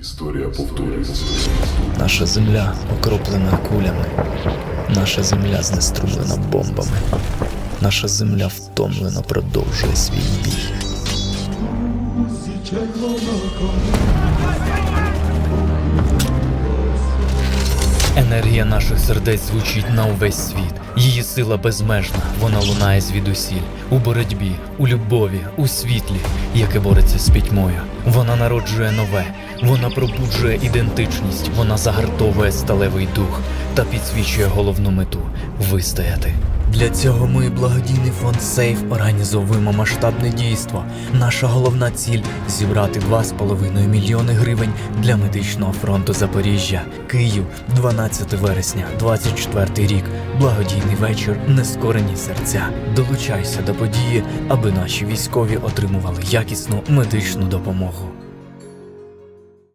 Історія повторюється. Наша земля окроплена кулями. Наша земля знеструмлена бомбами. Наша земля втомлено продовжує свій бій. Енергія наших сердець звучить на увесь світ. Її сила безмежна, вона лунає звідусіль. У боротьбі, у любові, у світлі, яке бореться з пітьмою. Вона народжує нове, вона пробуджує ідентичність, вона загартовує сталевий дух та підсвічує головну мету вистояти. Для цього ми, благодійний фонд Сейф, організовуємо масштабне дійство. Наша головна ціль зібрати 2,5 мільйони гривень для медичного фронту Запоріжжя, Київ, 12 вересня, 24 рік. Благодійний вечір, нескорені серця. Долучайся до події, аби наші військові отримували якісну медичну допомогу.